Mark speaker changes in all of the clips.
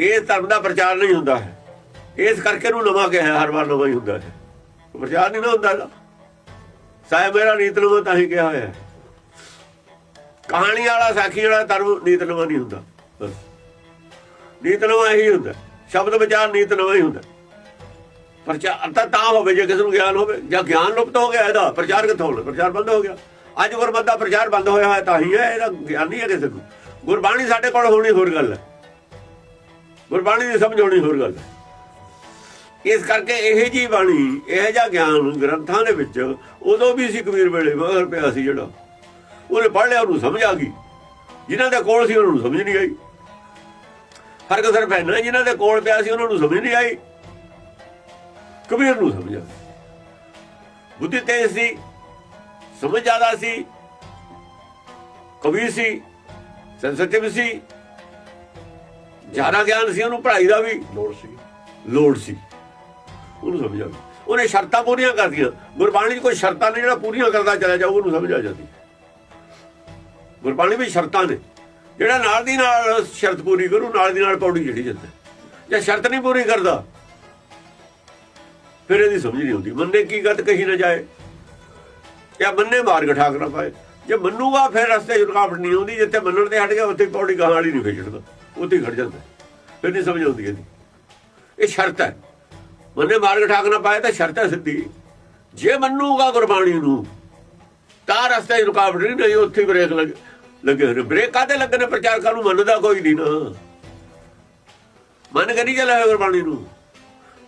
Speaker 1: ਇਹ ਧਰਮ ਦਾ ਪ੍ਰਚਾਰ ਨਹੀਂ ਹੁੰਦਾ। ਹੈ ਇਸ ਕਰਕੇ ਨੂੰ ਨਵਾਂ ਕਿਹਾ ਹਰ ਵਾਰ ਨਵਾਂ ਹੀ ਹੁੰਦਾ ਹੈ। ਪ੍ਰਚਾਰ ਨਹੀਂ ਨਾ ਹੁੰਦਾ ਇਹਦਾ। ਸਾਹਿਬ ਮੇਰਾ ਨੀਤ ਨਵਾਂ ਤਾਂ ਹੀ ਕਿਹਾ ਹੋਇਆ ਕਹਾਣੀ ਵਾਲਾ, ਸਾਖੀ ਵਾਲਾ ਧਰਮ ਨੀਤ ਨਵਾਂ ਨਹੀਂ ਹੁੰਦਾ। ਨੀਤ ਨਵਾਂ ਇਹੀ ਹੁੰਦਾ। ਸ਼ਬਦ ਵਿਚਾਰ ਨੀਤ ਨਵਾਂ ਹੀ ਹੁੰਦਾ। ਪ੍ਰਚਾਰ ਤਾਂ ਤਾਂ ਹੋਵੇ, ਜੇ ਕਿਸੇ ਨੂੰ ਗਿਆਨ ਹੋਵੇ। ਜਾਂ ਗਿਆਨ ਲੁਪਤ ਹੋ ਗਿਆ ਇਹਦਾ, ਪ੍ਰਚਾਰ ਕਿੱਥੋਂ ਹੋਣਾ? ਪ੍ਰਚਾਰ ਬੰਦ ਹੋ ਗਿਆ। ਅੱਜ ਗੁਰਬੰਦਾ ਪ੍ਰਚਾਰ ਬੰਦ ਹੋਇਆ ਹੋਇਆ ਤਾਂ ਹੀ ਹੈ, ਇਹਦਾ ਗਿਆਨ ਨਹੀਂ ਹੈ ਕਿਸੇ ਨੂੰ। ਗੁਰਬਾਣੀ ਸਾਡੇ ਕੋਲ ਹੋਣੀ ਹੋਰ ਗੱਲ ਹੈ। ਗੁਰਬਾਣੀ ਦੀ ਸਮਝ ਹੋਣੀ ਹੋਰ ਗੱਲ ਹੈ। ਇਸ ਕਰਕੇ ਇਹ ਜੀ ਬਾਣੀ, ਇਹ ਜਿਹਾ ਗਿਆਨ ਗ੍ਰੰਥਾਂ ਦੇ ਵਿੱਚ ਉਦੋਂ ਵੀ ਸੀ ਕਬੀਰ ਵੇਲੇ ਮਗਰ ਪਿਆ ਸੀ ਜਿਹੜਾ। ਉਹਨੇ ਪੜ੍ਹ ਲਿਆ, ਉਹਨੂੰ ਸਮਝ ਆ ਗਈ। ਜਿਨ੍ਹਾਂ ਦੇ ਕੋਲ ਸੀ, ਉਹਨਾਂ ਨੂੰ ਸਮਝ ਨਹੀਂ ਆਈ। ਫ਼ਰਕ ਸਿਰਫ ਇੰਨਾ ਜਿਨ੍ਹਾਂ ਦੇ ਕੋਲ ਪਿਆ ਸੀ, ਉਹਨਾਂ ਨੂੰ ਸਮਝ ਨਹੀਂ ਆਈ। ਕਬੀਰ ਨੂੰ ਸਮਝ ਆ ਬੁੱਧੀ ਤੇਜ਼ ਸੀ, ਸਮਝ ਜ਼ਿਆਦਾ ਸੀ। ਕਵੀ ਸੀ, ਸੈਂਸਿਟਿਵ ਸੀ। ਜ਼ਿਆਦਾ ਗਿਆਨ ਸੀ ਉਹਨੂੰ ਪੜ੍ਹਾਈ ਦਾ ਵੀ
Speaker 2: ਲੋੜ ਸੀ।
Speaker 1: ਲੋੜ ਸੀ। ਉਹਨੂੰ ਸਮਝ ਆ ਗਈ ਉਹਨੇ ਸ਼ਰਤਾਂ ਪੂਰੀਆਂ ਕਰਦੀਆਂ ਗੁਰਬਾਣੀ 'ਚ ਕੋਈ ਸ਼ਰਤਾਂ ਨੇ ਜਿਹੜਾ ਪੂਰੀਆਂ ਕਰਦਾ ਚਲਾ ਜਾਊ ਉਹਨੂੰ ਸਮਝ ਆ ਜਾਂਦੀ ਗੁਰਬਾਣੀ ਵਿੱਚ ਸ਼ਰਤਾਂ ਨੇ। ਜਿਹੜਾ ਨਾਲ ਦੀ ਨਾਲ ਸ਼ਰਤ ਪੂਰੀ ਕਰੂ ਨਾਲ ਦੀ ਨਾਲ ਪੌੜੀ ਜਿਹੜੀ ਜਾਂਦਾ। ਜੇ ਸ਼ਰਤ ਨਹੀਂ ਪੂਰੀ ਕਰਦਾ ਫਿਰ ਇਹਦੀ ਸਮਝ ਨਹੀਂ ਆਉਂਦੀ। ਮੰਨੇ ਕੀ ਗੱਲ ਕਹੀ ਨਾ ਜਾਏ। ਜਾਂ ਮੰਨੇ ਮਾਰਗ ਠਾਕ ਨਾ ਪਾਏ। ਜੇ ਮੰਨੂਗਾ ਫਿਰ ਰਸਤੇ ਰੁਕਾਵਟ ਨਹੀਂ ਆਉਂਦੀ। ਜਿੱਥੇ ਮੰਨਣ ਤੇ ਹਟ ਗਿਆ ਉੱਥੇ ਪੌੜੀ ਗਾਹਾਂ ਵਾਲੀ ਨਹੀਂ ਖਿੱਚਦਾ ਉੱਥੇ ਹੀ ਖੜ ਜਾਂਦਾ ਫਿਰ ਨਹੀਂ ਸਮਝ ਆਉਂਦੀ ਇਹਦੀ। ਇਹ ਸ਼ਰਤ ਹੈ। ਮੰਨੇ ਮਾਰਗ ਠਾਕ ਨਾ ਪਾਏ ਤਾਂ ਸ਼ਰਤ ਹੈ ਸਿੱਧੀ। ਜੇ ਮੰਨੂਗਾ ਗੁਰਬਾਣੀ ਨੂੰ, ਤਾਂ ਰਸਤੇ 'ਚ ਰੁਕਾਵਟ ਨਹੀਂ ਨਹੀਂ ਉੱਥੇ ਬ੍ਰੇਕ ਲੱਗੇ ਲੱਗੇ ਹੋਏ ਨੇ। ਬ੍ਰੇਕ ਕਾਤੇ ਲੱਗਣੇ ਪ੍ਰਚਾਰਕਾਂ ਨੂੰ ਮੰਨਦਾ ਕੋਈ ਨਹੀਂ ਨਾ। ਮੰਨ ਕੇ ਨਹੀਂ ਚੱਲਿਆ ਹੋਇਆ ਗੁਰਬਾਣੀ ਨੂੰ।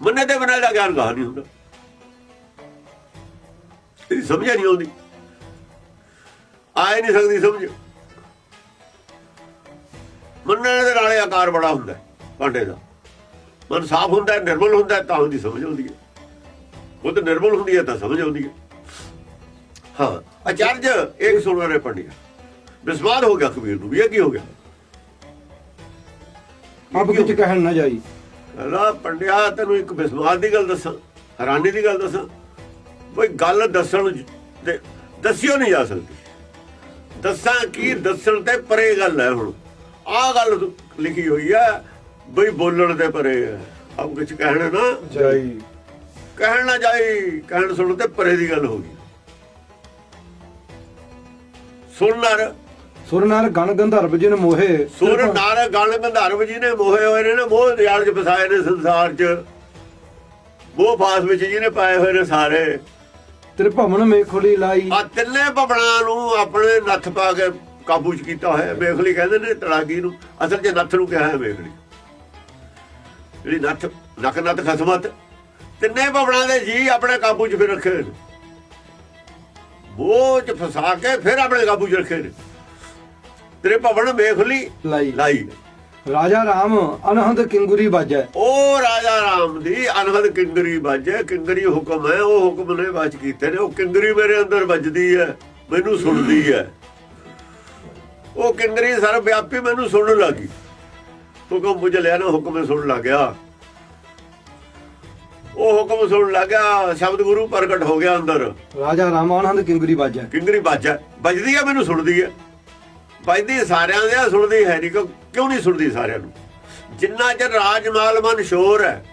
Speaker 1: ਮੰਨੇ ਤੇ ਬਿਨਾਂ ਦਾ ਗਿਆਨ ਗਾਹ ਨਹੀਂ ਹੁੰਦਾ। ਇਹ ਸਮਝ ਨਹੀਂ ਆਉਂਦੀ। ਆਏ ਨਹੀਂ ਸਕਦੀ ਸਮਝ। ਮੰਨਣ ਦੇ ਨਾਲੇ ਆਕਾਰ ਬੜਾ ਹੁੰਦਾ ਭਾਂਡੇ ਦਾ। ਮਨ ਸਾਫ਼ ਹੁੰਦਾ ਨਿਰਮਲ ਹੁੰਦਾ ਤਾਂ ਉਹਦੀ ਸਮਝ ਆਉਂਦੀ ਹੈ। ਉਹ ਤਾਂ ਨਿਰਮਲ ਹੁੰਦੀ ਹੈ ਤਾਂ ਸਮਝ ਆਉਂਦੀ ਹੈ। ਹਾਂ ਅਚਰਜ ਇੱਕ ਸੁਣ ਰਹੇ ਪੰਡਿਆ ਵਿਸਵਾਦ ਹੋ ਗਿਆ ਕਬੀਰ ਨੂੰ ਵੀ ਇਹ ਕੀ ਹੋ ਗਿਆ?
Speaker 3: ਅਬ ਕਿਚ ਕਹਿਣ ਨਾ ਜਾਈ।
Speaker 1: ਰਾ ਪੰਡਿਆ ਤੈਨੂੰ ਇੱਕ ਵਿਸਵਾਦ ਦੀ ਗੱਲ ਦੱਸਾਂ ਹੈਰਾਨੀ ਦੀ ਗੱਲ ਦੱਸਾਂ। ਕੋਈ ਗੱਲ ਦੱਸਣ ਤੇ ਦੱਸਿਓ ਨਹੀਂ ਜਾ ਸਕਦੀ। ਦੱਸਾਂ ਕੀ ਦੱਸਣ ਤੇ ਪਰੇ ਗੱਲ ਹੈ ਹੁਣ। ਆਹ ਗੱਲ ਲਿਖੀ ਹੋਈ ਹੈ ਬਈ ਬੋਲਣ ਤੇ ਪਰੇ। ਹੈ ਆਪ ਕੁਝ ਕਹਿਣਾ ਨਾ।
Speaker 3: ਜਾਈ।
Speaker 1: ਕਹਿਣ ਨਾ ਜਾਈ ਕਹਿਣ ਸੁਣ ਤੇ ਪਰੇ ਦੀ ਗੱਲ ਹੋ ਗਈ। ਸੁਣ ਨਰ।
Speaker 3: ਸੁਰ ਨਾਲ ਗਣ ਗੰਧਰਵ ਜਿਨ ਮੋਹੇ।
Speaker 1: ਸੁਰ ਨਰ ਗਣ ਗੰਧਰਵ ਜੀ ਨੇ ਮੋਹੇ ਹੋਏ ਨੇ ਨਾ ਮੋਹ ਰਿਆਲ ਚ ਫਸਾਏ ਨੇ ਸੰਸਾਰ ਚ। ਮੋਹ ਫਾਸ ਵਿੱਚ ਜਿਹਨੇ ਪਾਏ ਹੋਏ ਨੇ ਸਾਰੇ।
Speaker 3: ਤ੍ਰਿਭਵਨ ਮੇਖੁਲੀ ਲਾਈ।
Speaker 1: ਆ ਤਿੰਨੇ ਭਵਨਾਂ ਨੂੰ ਆਪਣੇ ਨੱਥ ਪਾ ਕੇ ਕਾਬੂ ਚ ਕੀਤਾ ਹੋਇਆ ਵੇਖਲੀ ਕਹਿੰਦੇ ਨੇ ਤੜਾਗੀ ਨੂੰ। ਅਸਲ 'ਚ ਨੱਥ ਨੂੰ ਕਿਹਾ ਹੈ ਵੇਖਲੀ ਜਿਹੜੀ ਨੱਥ ਨੱਕ ਨੱਥ ਖਸਮਤ ਤਿੰਨੇ ਭਵਨਾਂ ਦੇ ਜੀ ਆਪਣੇ ਕਾਬੂ 'ਚ ਫਿਰ ਰੱਖੇ ਨੇ। ਬੋਝ ਫਸਾ ਕੇ ਫਿਰ ਆਪਣੇ ਕਾਬੂ 'ਚ ਰੱਖੇ ਨੇ। ਤੇਰੇ ਭਵਨ ਵੇਖਲੀ
Speaker 3: ਲਾਈ।
Speaker 1: ਲਾਈ।
Speaker 3: ਰਾਜਾ ਰਾਮ ਅਨਹਦ ਕਿੰਗੁਰੀ ਬਾਜੈ।
Speaker 1: ਉਹ ਰਾਜਾ ਰਾਮ ਦੀ ਅਨਹਦ ਕਿੰਗਰੀ ਵੱਜੇ ਕਿੰਗਰੀ ਹੁਕਮ ਹੈ ਉਹ ਹੁਕਮ ਨੇ ਬਚ ਕੀਤੇ ਨੇ। ਉਹ ਕਿੰਗਰੀ ਮੇਰੇ ਅੰਦਰ ਵੱਜਦੀ ਹੈ ਮੈਨੂੰ ਸੁਣਦੀ ਹੈ। ਉਹ ਕਿੰਗਰੀ ਸਰਵ ਵਿਆਪੀ ਮੈਨੂੰ ਸੁਣਨ ਲੱਗੀ ਹੁਕਮ ਬੁਝ ਲਿਆ ਨਾ ਹੁਕਮ ਸੁਣਨ ਲੱਗਿਆ ਉਹ ਹੁਕਮ ਸੁਣਨ ਲੱਗਾ ਸ਼ਬਦ ਗੁਰੂ ਪ੍ਰਗਟ ਹੋ ਗਿਆ ਅੰਦਰ।
Speaker 3: ਰਾਜਾ ਰਾਮ ਅਨਹਦ ਕਿੰਗੁਰੀ ਬਾਜੈ।
Speaker 1: ਕਿੰਗਰੀ ਵੱਜਾ ਵੱਜਦੀ ਹੈ ਮੈਨੂੰ ਸੁਣਦੀ ਹੈ ਵੱਜਦੀ ਸਾਰਿਆਂ ਦੇ ਆ, ਸੁਣਦੀ ਹੈ ਨਹੀਂ ਕਿਉਂ ਕਿਉਂ ਨਹੀਂ ਸੁਣਦੀ ਸਾਰਿਆਂ ਨੂੰ? ਜਿੰਨਾ ਚਿਰ ਰਾਜਮਾਲ ਮਨ ਸ਼ੋਰ ਹੈ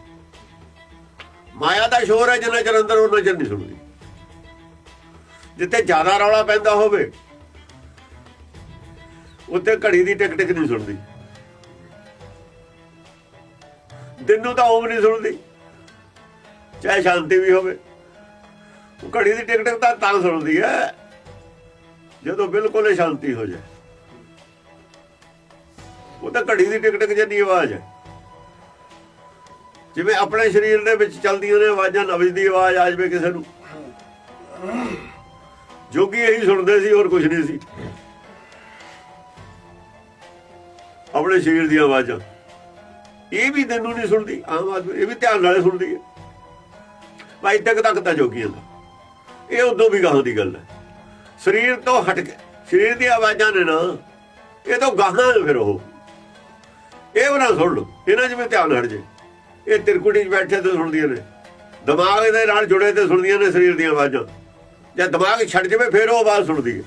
Speaker 1: ਮਾਇਆ ਦਾ ਸ਼ੋਰ ਹੈ ਜਿੰਨਾ ਚਿਰ ਅੰਦਰ ਉਹਨਾਂ ਚਿਰ ਨਹੀਂ ਸੁਣਦੀ। ਜਿੱਥੇ ਜ਼ਿਆਦਾ ਰੌਲਾ ਪੈਂਦਾ ਹੋਵੇ ਉੱਥੇ ਘੜੀ ਦੀ ਟਿਕ ਟਿਕ ਨਹੀਂ ਸੁਣਦੀ। ਦਿਨ ਤਾਂ ਓਮ ਨਹੀਂ ਸੁਣਦੀ। ਚਾਹੇ ਸ਼ਾਂਤੀ ਵੀ ਹੋਵੇ। ਉਹ ਘੜੀ ਦੀ ਟਿਕ ਟਿਕ ਤਾਂ ਤਾਂ ਸੁਣਦੀ ਹੈ। ਜਦੋਂ ਬਿਲਕੁਲ ਹੀ ਸ਼ਾਂਤੀ ਹੋ ਜਾਏ। ਉਹ ਤਾਂ ਘੜੀ ਦੀ ਟਿਕ ਟਿਕ ਜਿੰਨੀ ਆਵਾਜ਼ ਹੈ। ਜਿਵੇਂ ਆਪਣੇ ਸਰੀਰ ਦੇ ਵਿੱਚ ਚਲਦੀਆਂ ਨੇ ਆਵਾਜ਼ਾਂ ਨਬਜ ਦੀ ਆਵਾਜ਼ ਆ ਜਾਵੇ ਕਿਸੇ ਨੂੰ। ਜੋਗੀ ਇਹੀ ਸੁਣਦੇ ਸੀ, ਹੋਰ ਕੁਝ ਨਹੀਂ ਸੀ। ਆਪਣੇ ਸਰੀਰ ਦੀਆਂ ਆਵਾਜ਼ਾਂ। ਇਹ ਵੀ ਤੈਨੂੰ ਨਹੀਂ ਸੁਣਦੀ, ਆਮ ਆਦਮੀ, ਇਹ ਵੀ ਧਿਆਨ ਨਾਲ ਸੁਣਦੀ ਹੈ। ਭਾਈ, ਤੱਕ ਤੱਕ ਤਾਂ ਜੋਗੀਆਂ ਦਾ। ਇਹ ਉਦੋਂ ਵੀ ਗਾਹਾਂ ਦੀ ਗੱਲ ਹੈ। ਸਰੀਰ ਤੋਂ ਹਟ ਕੇ, ਸਰੀਰ ਦੀਆਂ ਆਵਾਜ਼ਾਂ ਨੇ ਨਾ, ਇਹ ਤੋਂ ਗਾਹਾਂ ਨੇ ਫਿਰ ਉਹ। ਇਹ ਉਹਨਾਂ ਸੁਣ ਲਓ, ਇਹਨਾਂ ਜਿਵੇਂ ਧਿਆਨ ਹਟ ਜੇ। ਇਹ ਤਿਰਕੁਟੀ 'ਚ ਬੈਠੇ ਤੇ ਸੁਣਦੀਆਂ ਨੇ। ਦਿਮਾਗ ਦੇ ਨਾਲ ਜੁੜੇ ਤੇ ਸੁਣਦੀਆਂ ਨੇ ਸਰੀਰ ਦੀਆਂ ਆਵਾਜ਼ਾਂ। ਜਾਂ ਦਿਮਾਗ ਛੱਡ ਜਾਵੇ, ਫਿਰ ਉਹ ਆਵਾਜ਼ ਸੁਣਦੀ ਹੈ।